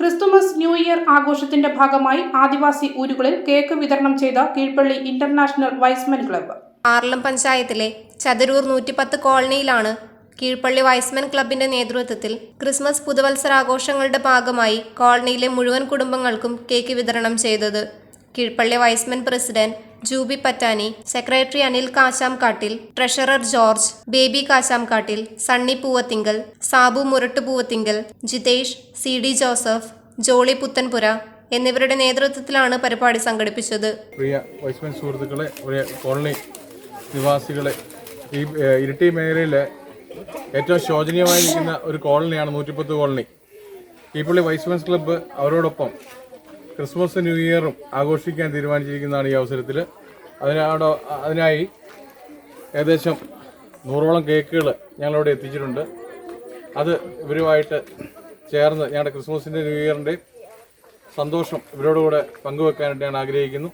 Christmas new year ആഘോഷത്തിന്റെ ഭാഗമായി ആദിവാസി ഊരുകളിൽ cake വിതരണം ചെയ്ത Keezhpally international Y's men club. Aralam പഞ്ചായത്തിലെ ചതുരൂർ നൂറ്റിപ്പത്ത് കോളനിയിലാണ് കീഴ്പള്ളി വൈസ്മെൻ ക്ലബിന്റെ നേതൃത്വത്തിൽ ക്രിസ്മസ് പുതുവത്സരാഘോഷങ്ങളുടെ ഭാഗമായി കോളനിയിലെ മുഴുവൻ കുടുംബങ്ങൾക്കും കേക്ക് വിതരണം ചെയ്തത് Keezhpally Y's men president Jubi Pattani secretary Anil Kashamkattil treasurer George Baby Kashamkattil Sunny Poovathinkal Sabu Murattu Poovathinkal Jithesh C D Joseph Jolly Puthenpura എന്നിവരുടെ നേതൃത്വത്തിലാണ് പരിപാടി സംഘടിപ്പിച്ചത്. പ്രിയ സുഹൃത്തുക്കളെ കോളനി നിവാസികളെ ഈ ഇരിട്ടി മേഖലയിലെ ഏറ്റവും ശോചനീയമായി നിൽക്കുന്ന ഒരു കോളനിയാണ് നൂറ്റിപ്പത്ത് colony. Keeppally Y's men's club അവരോടൊപ്പം ക്രിസ്മസ് ന്യൂ ഇയറും ആഘോഷിക്കാൻ തീരുമാനിച്ചിരിക്കുന്നതാണ് ഈ അവസരത്തിൽ അതിനോട് അതിനായി ഏകദേശം നൂറോളം കേക്കുകൾ ഞങ്ങളിവിടെ എത്തിച്ചിട്ടുണ്ട്. അത് ഇവരുമായിട്ട് ചേർന്ന് ഞങ്ങളുടെ ക്രിസ്മസിന്റെ ന്യൂ ഇയറിന്റെ സന്തോഷം ഇവരോടുകൂടെ പങ്കുവെക്കാനായിട്ട് ഞാൻ ആഗ്രഹിക്കുന്നു.